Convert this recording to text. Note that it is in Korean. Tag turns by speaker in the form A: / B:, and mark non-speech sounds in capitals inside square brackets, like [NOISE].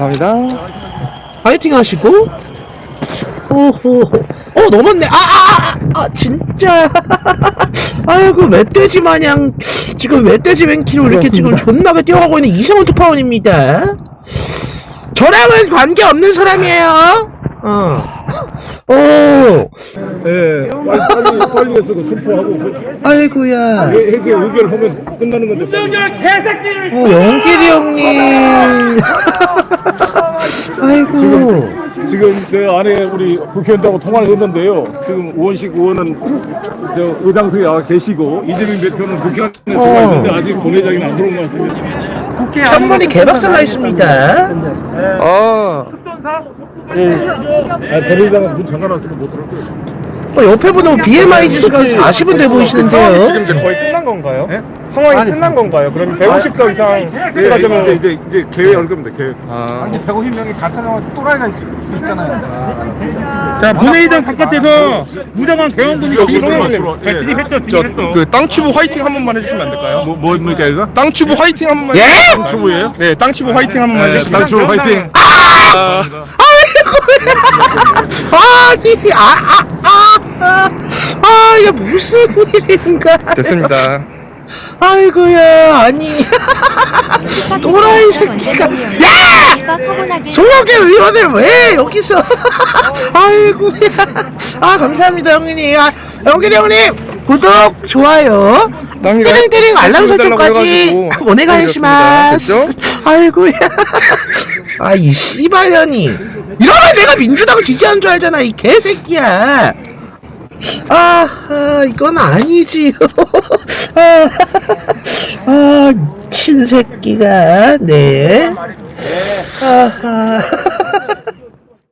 A: 감사합니다.
B: 파이팅 하시고 오호 어 넘었네 아 아 아 아, 아, 진짜 [LAUGHS] 아이고 멧돼지 마냥 지금 멧돼지 맹키로 이렇게 지금 존나게 뛰어가고 있는 이성훈 투파원입니다 저랑은 관계없는 사람이에요 어. 오,
C: 예, 빨리 빨리 해서 그 선포하고
B: 아이고야.
C: 해제 의결하면 끝나는 건데.
B: 어, 영길이 형님. [LAUGHS] [LAUGHS] 아이고.
C: 지금 제 안에 우리 국회의원들하고 통화를 했는데요. 지금 우원식 의원은 저 의장석에 와 계시고 이재명 대표는 국회 안에 통화했는데 아직 본회장이 안 들어온 것 같습니다.
B: 천문이 개박살 나 있습니다.
A: 아,
C: 아, 본회장은 문 잠가놨으니까 못 들어올 거예요.
B: 어, 옆에 보면 BMI 지수가 40은 돼 보이시는데요.
A: 지금 이제 거의 끝난 건가요? 상황이 끝난 건가요? 그럼 150도 이상
C: 예, 이제 이제 이제 계획 할 겁니다. 계획.
A: 아,
D: 150명이 다 찾아가면 또라이가 있, 있잖아요.
E: 자, 본회의장 바깥에서 무장한 개헌군이
C: 여기 들어와,
E: 네, 진입했죠, 진입했어.
A: 그 땅치부 화이팅 한 번만 해주시면 안 될까요?
C: 뭐 뭡니까 이거?
A: 땅치부 화이팅 한 번만.
B: 예?
C: 당추부예요?
A: 네, 땅치부 화이팅 한 번만
C: 네,
A: 해주시면.
C: 당추부 화이팅.
A: 아,
B: 아니, 아, 아, 아, 아, 아, 이게 무슨 일인가.
A: 됐습니다.
B: 아이고야, 아니. 또라이 새끼가. 야! 송영길 의원을 왜 여기서? 아이고야. 아 감사합니다 형님. 아, 영길 형님. 구독 좋아요. 띠링띠링 알람 설정까지
A: 해가지고.
B: 오네가이시마스
A: 해드렸습니다.
B: 아이고야. 아이 씨발년이. 이러면 내가 민주당 지지하는 줄 알잖아 이 개새끼야. 아, 아 이건 아니지요. [LAUGHS] 아, 새끼가 네. 아하